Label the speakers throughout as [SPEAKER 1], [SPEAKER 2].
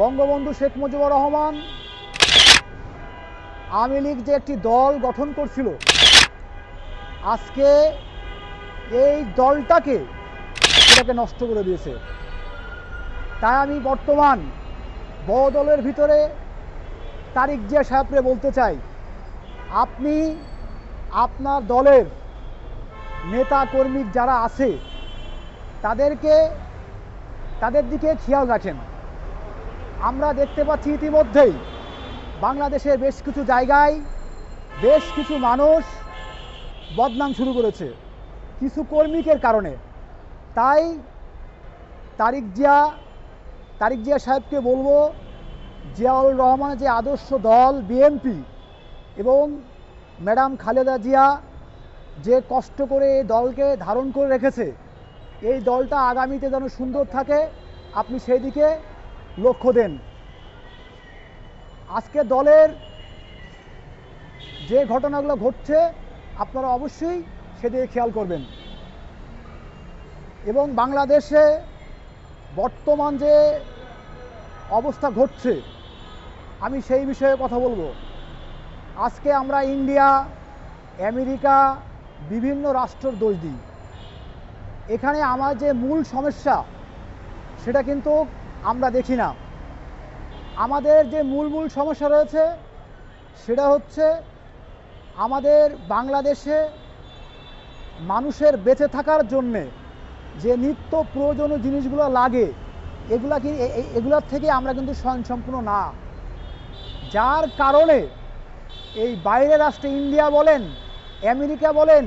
[SPEAKER 1] বঙ্গবন্ধু শেখ মুজিবুর রহমান, আওয়ামী লীগ যে একটি দল গঠন করছিল, আজকে এই দলটাকে সেটাকে নষ্ট করে দিয়েছে। তাই আমি বর্তমান বড় দলের ভিতরে তারিক জিয়া সাহেবরে বলতে চাই, আপনি আপনার দলের নেতা কর্মী যারা আছে, তাদেরকে, তাদের দিকে খেয়াল রাখেন। আমরা দেখতে পাচ্ছি ইতিমধ্যেই বাংলাদেশের বেশ কিছু জায়গায় বেশ কিছু মানুষ বদনাম শুরু করেছে। কিছু কর্মীকের কারণে। তাই তারিক জিয়া তারিক জিয়া সাহেবকে বলব জিয়াউল রহমানের যে আদর্শ দল, বিএনপি এবং ম্যাডাম খালেদা জিয়া যে কষ্ট করে এই দলকে ধারণ করে রেখেছে, এই দলটা আগামীতে যেন সুন্দর থাকে, আপনি সেই দিকে লক্ষ্য দেন। আজকে দলের যে ঘটনাগুলো ঘটছে, আপনারা অবশ্যই সেদিকে খেয়াল করবেন। এবং বাংলাদেশে বর্তমান যে অবস্থা ঘটছে, আমি সেই বিষয়ে কথা বলব। আজকে আমরা ইন্ডিয়া, আমেরিকা, বিভিন্ন রাষ্ট্রের দোষ দিই। এখানে আমার যে মূল সমস্যা, সেটা কিন্তু আমরা দেখি না। আমাদের যে মূল মূল সমস্যা রয়েছে, সেটা হচ্ছে আমাদের বাংলাদেশে মানুষের বেঁচে থাকার জন্যে যে নিত্য প্রয়োজনীয় জিনিসগুলো লাগে, এগুলা কি এগুলার থেকে আমরা কিন্তু স্বয়ংসম্পূর্ণ না। যার কারণে এই বাইরের রাষ্ট্রে ইন্ডিয়া বলেন, আমেরিকা বলেন,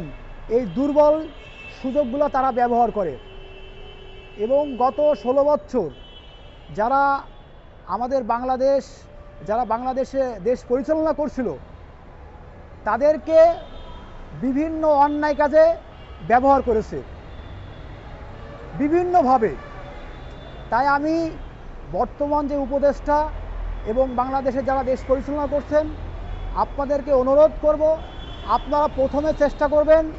[SPEAKER 1] এই দুর্বল সুযোগগুলো তারা ব্যবহার করে। এবং গত ষোলো বছর যারা আমাদের বাংলাদেশ, যারা বাংলাদেশে দেশ পরিচালনা করছিল, তাদেরকে বিভিন্ন অন্যায় কাজে ব্যবহার করেছে। বিভিন্নভাবে। তাই আমি বর্তমান যে উপদেষ্টা এবং বাংলাদেশে যারা দেশ পরিচালনা করছেন, আপনাদেরকে অনুরোধ করব, আপনারা প্রথমে চেষ্টা করবেন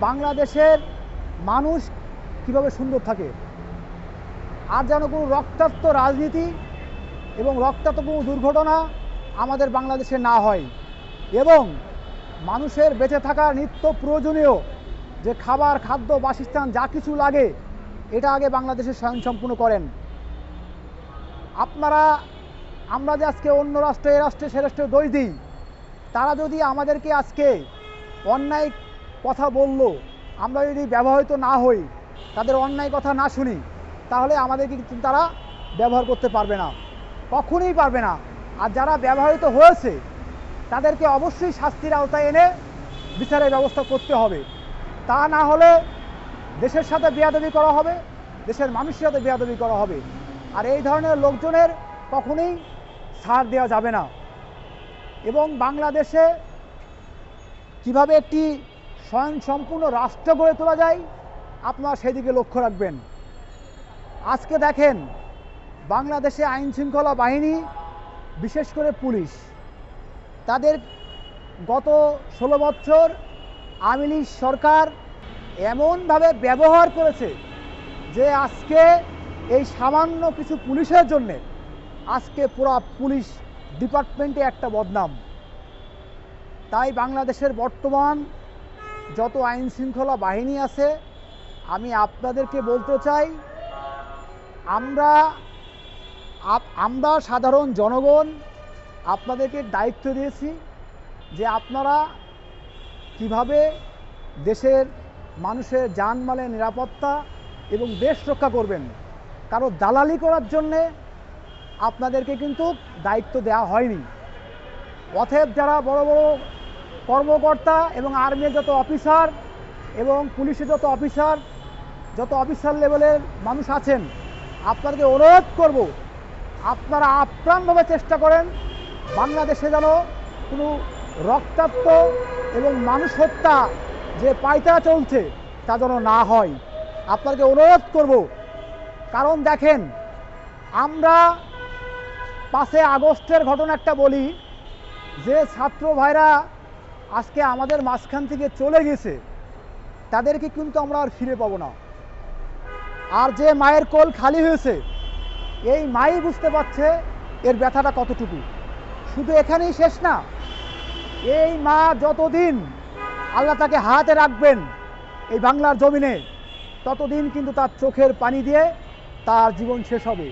[SPEAKER 1] বাংলাদেশের মানুষ কীভাবে সুন্দর থাকে। আর যেন কোনো রক্তাক্ত রাজনীতি এবং রক্তাক্ত কোনো দুর্ঘটনা আমাদের বাংলাদেশে না হয়। এবং মানুষের বেঁচে থাকার নিত্য প্রয়োজনীয় যে খাবার, খাদ্য, বাসস্থান যা কিছু লাগে, এটা আগে বাংলাদেশে স্বয়ংসম্পূর্ণ করেন। আপনারা, আমরা যে আজকে অন্য রাষ্ট্রে, এ রাষ্ট্রে, সে রাষ্ট্রে দোষ দিই, তারা যদি আমাদেরকে আজকে অন্যায় কথা বলল, আমরা যদি ব্যবহৃত না হই, তাদের অন্যায় কথা না শুনি তাহলে আমাদেরকে কিন্তু তারা ব্যবহার করতে পারবে না, কখনোই পারবে না। আর যারা ব্যবহৃত হয়েছে, তাদেরকে অবশ্যই শাস্তির আওতায় এনে বিচারের ব্যবস্থা করতে হবে। তা না হলে দেশের সাথে বেয়াদবি করা হবে, দেশের মানুষের সাথে বেয়াদবি করা হবে। আর এই ধরনের লোকজনের কখনোই ছাড় দেওয়া যাবে না। এবং বাংলাদেশে কীভাবে একটি স্বয়ংসম্পূর্ণ রাষ্ট্র গড়ে তোলা যায়, আপনারা সেদিকে লক্ষ্য রাখবেন। আজকে দেখেন বাংলাদেশে আইন শৃঙ্খলা বাহিনী, বিশেষ করে পুলিশ, তাদের গত ষোলো বছর আওয়ামী সরকার এমনভাবে ব্যবহার করেছে যে আজকে এই সামান্য কিছু পুলিশের জন্যে আজকে পুরো পুলিশ ডিপার্টমেন্টে একটা বদনাম। তাই বাংলাদেশের বর্তমান যত আইন শৃঙ্খলা বাহিনী আছে, আমি আপনাদেরকে বলতে চাই আমরা আমরা সাধারণ জনগণ আপনাদেরকে দায়িত্ব দিয়েছি যে আপনারা কীভাবে দেশের মানুষের যানমালের নিরাপত্তা এবং দেশ রক্ষা করবেন। কারও দালালি করার জন্যে আপনাদেরকে কিন্তু দায়িত্ব দেওয়া হয়নি। অতএব যারা বড় বড় কর্মকর্তা এবং আর্মির যত অফিসার এবং পুলিশের যত অফিসার যত অফিসার লেভেলের মানুষ আছেন আপনাদেরকে অনুরোধ করব, আপনারা আপ্রাণভাবে চেষ্টা করেন বাংলাদেশে যেন কোনো রক্তাক্ত এবং মানুষ হত্যা যে পায়তারা চলছে তা যেন না হয়। আপনাকে অনুরোধ করব, কারণ দেখেন, আমরা পাঁচে আগস্টের ঘটনা একটা বলি, যে ছাত্র ভাইরা আজকে আমাদের মাঝখান থেকে চলে গেছে, তাদেরকে কিন্তু আমরা আর ফিরে পাবো না। আর যে মায়ের কোল খালি হয়েছে, এই মাই বুঝতে পারছে এর ব্যথাটা কতটুকু। শুধু এখানেই শেষ না, এই মা যতদিন আল্লাহ তাকে হাতে রাখবেন এই বাংলার জমিনে, ততদিন কিন্তু তার চোখের পানি দিয়ে তার জীবন শেষ হবে।